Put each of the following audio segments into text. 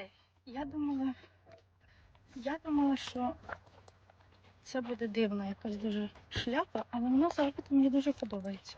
Окей. Я думала. Я думала, що це буде дивна якась дуже шляпа, але вона завжди мені дуже подобається.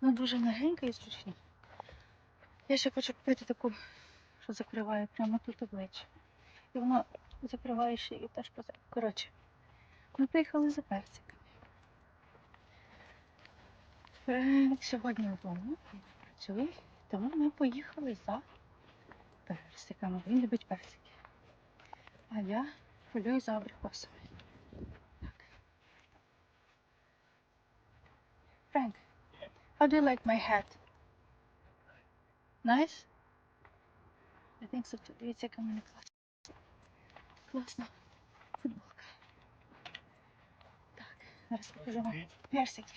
Вона дуже легенька і зручна. Я ще хочу купити таку, що закриває прямо тут обличчя. І вона закриває шию теж позаду. Коротше, ми приїхали за персиками. Сьогодні вдома він працює, тому ми поїхали за персиками. Він любить персики. А я полюю за абрикосами. Так. Frank, how do you like my hat? Nice? I think so too. Дивіться, яка в мене класна. Класна футболка. Так, зараз покажу вам персики.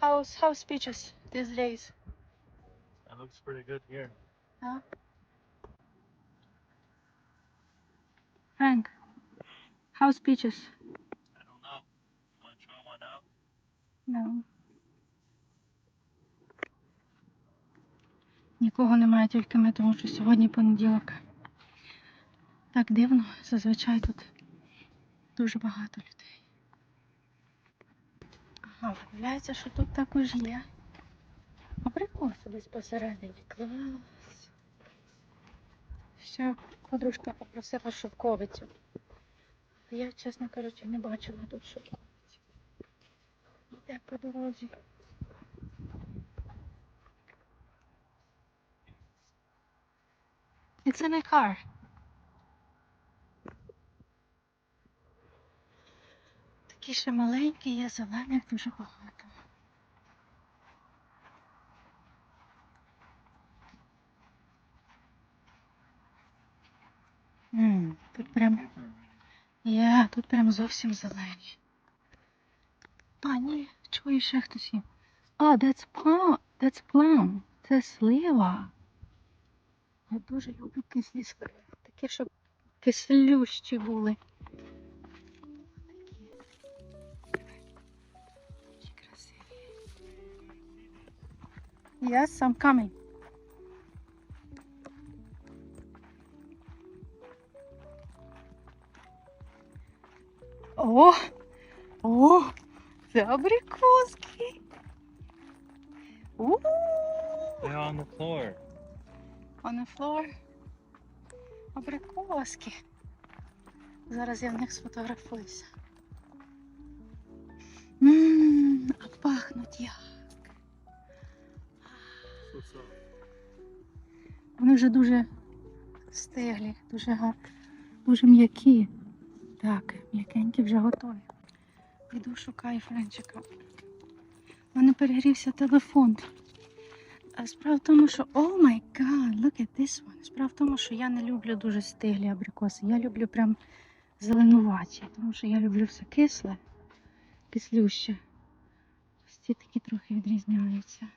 How's, how's peaches these days? That looks pretty good here. Huh? Frank, how's peaches? I don't know. Want to try one out? No. Нікого немає, тільки ми, тому що сьогодні понеділок. Так дивно, зазвичай тут дуже багато людей. Ага, виявляється, що тут також є. Абрикоси десь посередині. Клас. Ще подружка попросила шовковицю. Я, чесно кажучи, не бачила тут шовковиці. Іде по дорозі. It's in a car. Такі ще маленькі, є зелених дуже багато. М, тут прям. Є, тут прям зовсім зелені. А, ні, чую ще хтось. А, that's plum. That's plum. Це слива. Я дуже люблю кислі сливи. Такі, щоб кислющі були. Yes, I'm coming. О! О! Це абрикоски! У! They're on the floor. On the floor. Абрикоски. Зараз я в них сфотографуюся. Ммм, а пахнуть як. Вони вже дуже стиглі, дуже гарні, дуже м'які. Так, м'якенькі вже готові. Піду шукаю френчика. У мене перегрівся телефон. Справа в тому, що oh my god, look at this one. Справа в тому, що я не люблю дуже стиглі абрикоси. Я люблю прям зеленуваті, тому що я люблю все кисле, кислюще. Ось ці такі трохи відрізняються.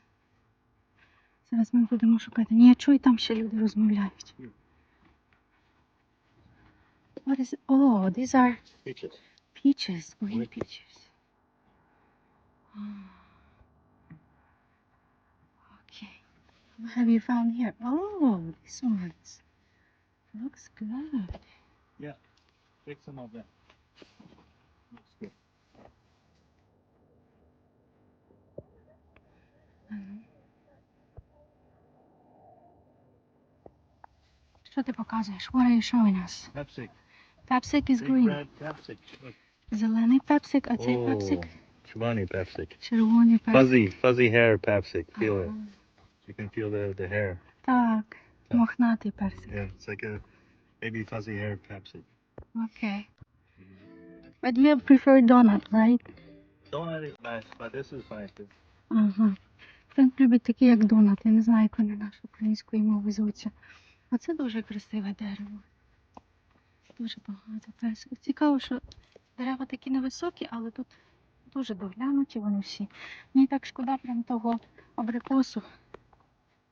Зараз ми будемо шукати. Ні, я чую, там ще люди розмовляють. What is it? Oh, these are Peaches. peaches, green Wait. peaches. Ah. Okay. What have you found here? Oh, this one's looks good. Take some of that. Looks good. Ага. Що ти показуєш? What are you showing us? Pepsi. Pepsic is Big green. red Pepsi. Look. Зелений пепсик, а цей Oh, пепсик Chobani Pepsi. червоний пепсик. Fuzzy, fuzzy hair Pepsi. Feel it. Ага. You can feel the, the hair. Так, Так. мохнатий персик. Yeah, it's like a maybe fuzzy hair Pepsi. Okay. But you prefer donut, right? Donut is nice, but this is fine too. Ага. Френк любить такі, як донат. Я не знаю, як вони нашою українською мовою звуться. А це дуже красиве дерево. Дуже багато персиків. Цікаво, що дерева такі невисокі, але тут дуже доглянуті вони всі. Мені так шкода прям того абрикосу,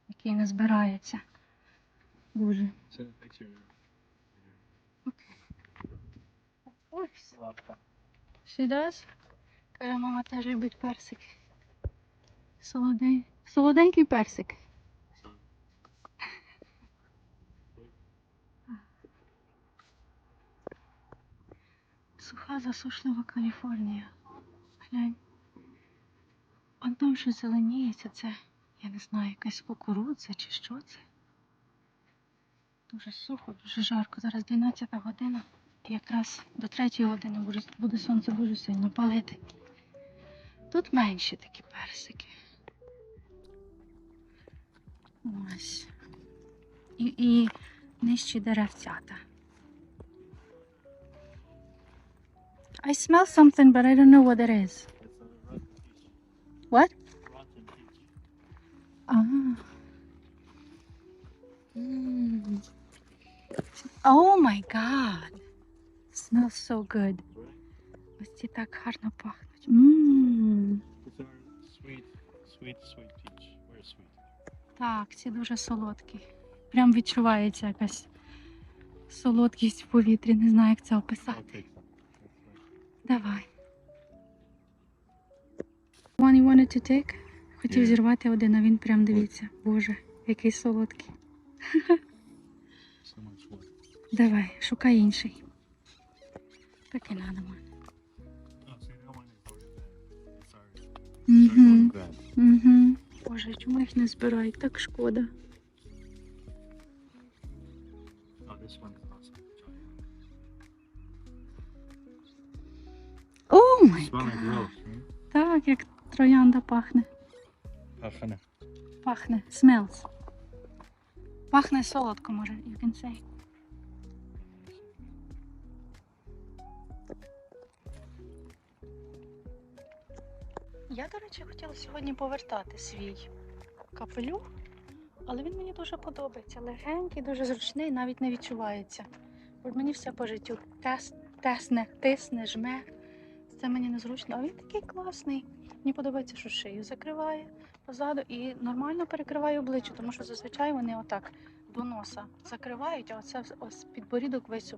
який не збирається. Дуже. Picture. Ось. She does? Каже, мама теж любить персик. Солодень... Солоденький персик. Суха засушлива Каліфорнія. Глянь. Он там що зеленіється, це, я не знаю, якась кукурудза чи що це. Дуже сухо, дуже жарко. Зараз 12 година. І якраз до 3 години буде, буде сонце дуже сильно палити. Тут менші такі персики. Ось. І, і нижчі деревцята. I smell something, but I don't know what it is. What? Ah. Mm. Oh my god. Smells so good. Ось ці так гарно пахнуть. A sweet, sweet, sweet peach. Very sweet. Так, ці дуже солодкі. Прям відчувається якась солодкість в повітрі. Не знаю, як це описати. Давай. One you wanted to take? Хотів Є. зірвати один, а він прям дивіться. Боже, який солодкий. Давай, шукай інший. Так і надо. Угу. Угу. Боже, чому їх не збирають? Так шкода. Oh, this one О май? Так, як троянда пахне. Пахне. Пахне. Smells. Пахне солодко, може, you can say. Я, до речі, хотіла сьогодні повертати свій капелюх, але він мені дуже подобається. Легенький, дуже зручний, навіть не відчувається. От мені все по життю тесне, тисне, жме. Це мені незручно, а він такий класний. Мені подобається, що шию закриває позаду і нормально перекриває обличчя, тому що зазвичай вони отак до носа закривають, а оце ось підборідок весь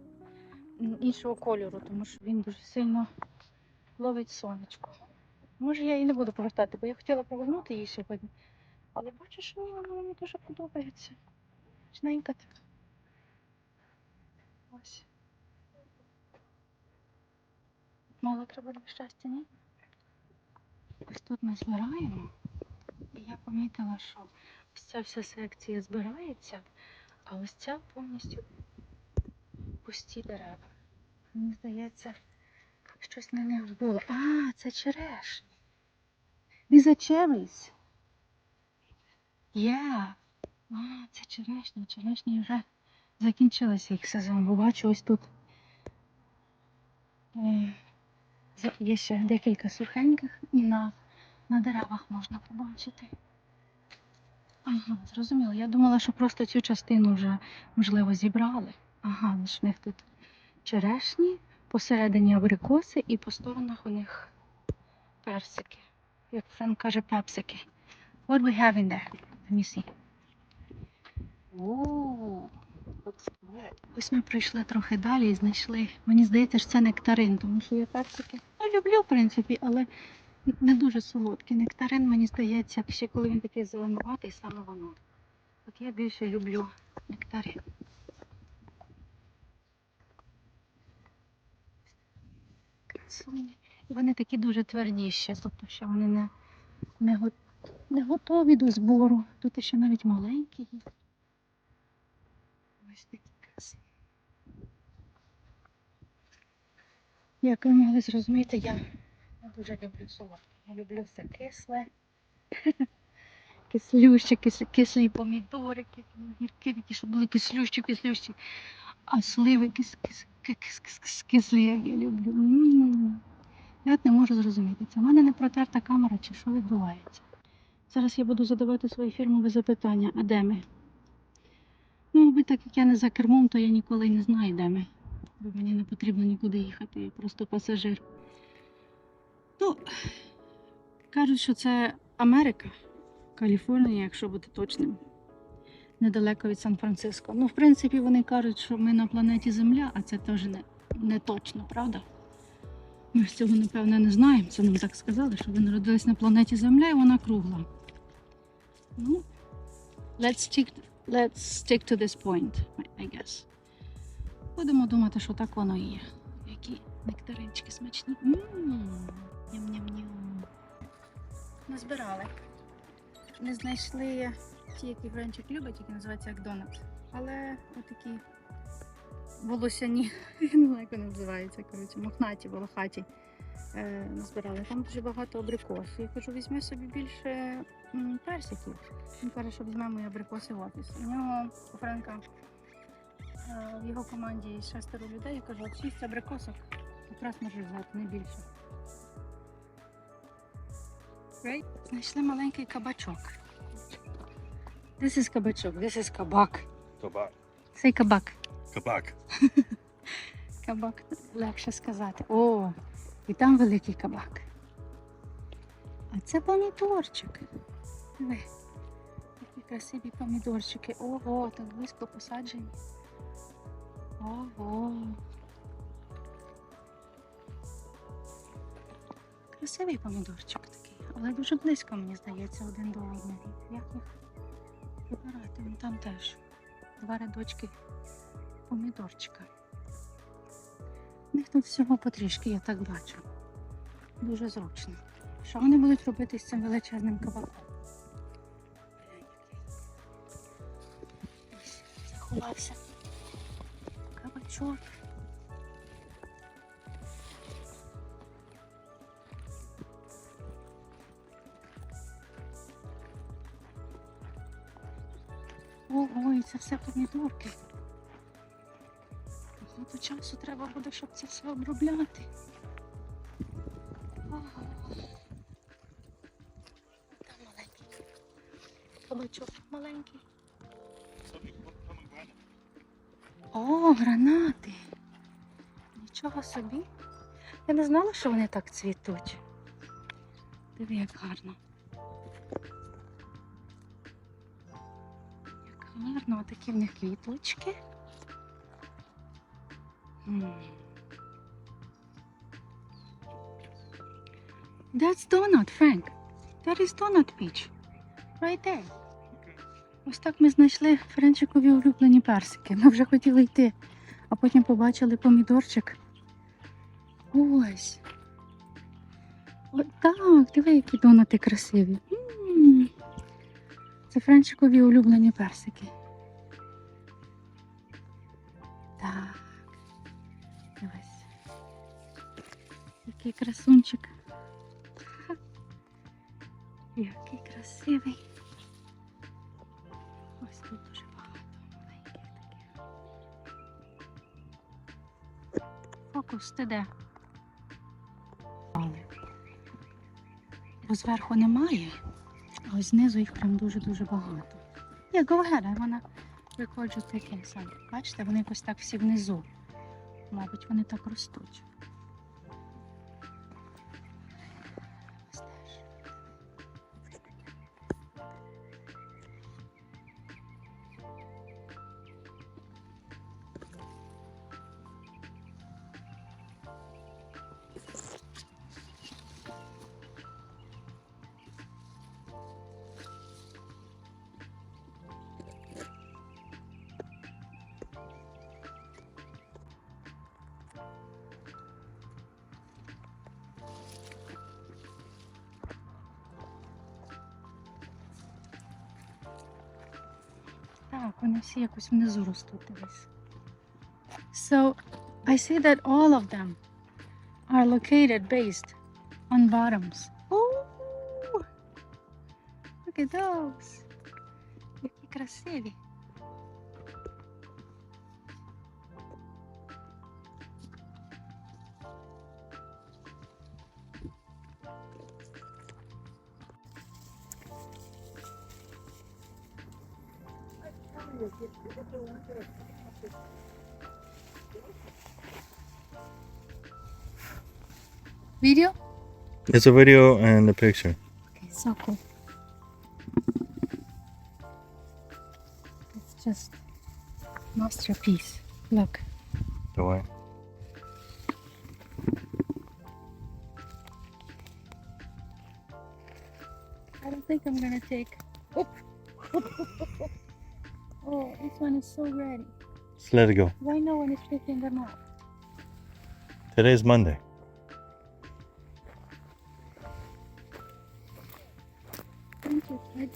іншого кольору, тому що він дуже сильно ловить сонечко. Може, я її не буду повертати, бо я хотіла повернути її сьогодні. Але бачу, що вона мені дуже подобається. Жненька така. Ось. Мало треба для щастя, ні? Ось тут ми збираємо. І я помітила, що ось ця вся секція збирається, а ось ця повністю пусті дерева. Мені здається, щось на них було. А, це черешні. These are cherries. Yeah. А, це черешні. Черешні вже закінчилися їх сезон. Бо бачу ось тут. Є ще декілька сухеньких і на, на деревах можна побачити. Ага, зрозуміло. Я думала, що просто цю частину вже, можливо, зібрали. Ага, лиш в них тут черешні, посередині абрикоси і по сторонах у них персики. Як Френк каже, пепсики. What we have in there? Let me see. Ooh, looks. Ось ми прийшли трохи далі і знайшли. Мені здається, що це нектарин, тому що я персики ну, люблю, в принципі, але не дуже солодкий. Нектарин, мені здається, ще коли він такий зеленуватий, саме воно. От я більше люблю нектарин. Вони такі дуже тверді ще, тобто ще вони не, не, го- не готові до збору. Тут ще навіть маленькі. Ось такі. Як ви могли зрозуміти, я дуже люблю солодке. Я люблю все кисле. Кислющі, кислі, помідорики, гірки щоб були кислющі, кислющі. А сливи кис, кис, кис, кис, кис, кислі, як я люблю. Я не можу зрозуміти. Це в мене не протерта камера чи що відбувається. Зараз я буду задавати свої фірмові запитання. А де ми? Мабуть, так як я не за кермом, то я ніколи не знаю, де ми. Бо мені не потрібно нікуди їхати, я просто пасажир. Ну, кажуть, що це Америка, Каліфорнія, якщо бути точним. Недалеко від Сан-Франциско. Ну, в принципі, вони кажуть, що ми на планеті Земля, а це теж не, не точно, правда? Ми ж цього, напевно, не знаємо. Це нам так сказали, що ви народились на планеті Земля і вона кругла. Ну, let's stick, let's stick to this point, I guess. Будемо думати, що так воно і є. Які нектаринчики смачні. Ням-ням-ням. Назбирали. Не знайшли ті, які Френчик любить, які називаються як донат. Але отакі волосяні, не знаю, як вони називаються, коротше, мохнаті, волохаті. Е, назбирали. Там дуже багато абрикосів. Я кажу, візьми собі більше персиків. Він каже, що візьмемо і абрикоси в офіс. У нього у Френка е, в його команді шестеро людей. Я кажу, от шість абрикосок якраз можеш взяти, не більше. Right? Знайшли маленький кабачок. This is кабачок, this is кабак. Кабак. Цей кабак. Кабак. Кабак легше сказати. О, і там великий кабак. А це помідорчик. Диви, які красиві помідорчики. Ого, так близько посаджені. Ого. Красивий помідорчик такий, але дуже близько, мені здається, один до одного. Як їх вибирати? Там теж два рядочки помідорчика. Них тут всього потрішки, я так бачу. Дуже зручно. Що вони будуть робити з цим величезним кабаком? Заховався. Кабачок. Ого, і це все помідорки. Багато часу треба буде, щоб це все обробляти. Там маленький. Кабачок маленький. О, гранати. Нічого собі. Я не знала, що вони так цвітуть. Диви, як гарно. Як гарно, такі в них квіточки. М. That's donut, Frank. That is donut peach. Right there. Ось так ми знайшли Френчикові улюблені персики. Ми вже хотіли йти, а потім побачили помідорчик. Ось. От так, диви, які донати красиві. Це Френчикові улюблені персики. Так. Який красунчик. Який красивий. Ось тут дуже багато маленьких таких. Фокус, ти де? Бо зверху немає, а ось знизу їх прям дуже-дуже багато. Я wanna record you taking some. Бачите, вони якось так всі внизу. Мабуть, вони так ростуть. Так, вони всі якось внизу ростуть, дивись. So, I see that all of them are located based on bottoms. Ooh, look at those. Які красиві. Video? It's a video and a picture. Okay, so cool. It's just masterpiece. Look. The way. I don't think I'm gonna take. oh this one is so ready. Just let it go. Why no one is picking them up? Today's Monday. Thank you.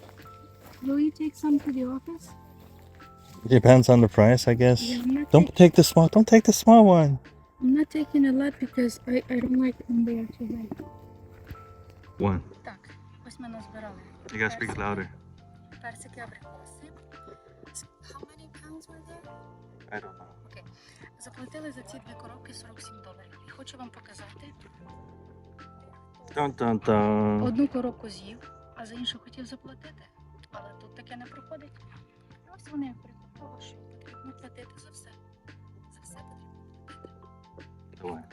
Will you take some to the office? Depends on the price, I guess. Yeah, I'm not, Don't take- take the small. Don't take the small one. I'm not taking a lot because I, I don't like when they are too big. One. Так, ось ми назбирали. You gotta speak персики, louder. Персики, абрикоси. How many pounds were there? I don't know. Заплатили за ці дві коробки 47 доларів. І хочу вам показати. Dun. Одну коробку з'їв, а за іншу хотів заплатити. Але тут таке не проходить. І ось вони приклад того, що потрібно платити за все. За все потрібно платити. Давай.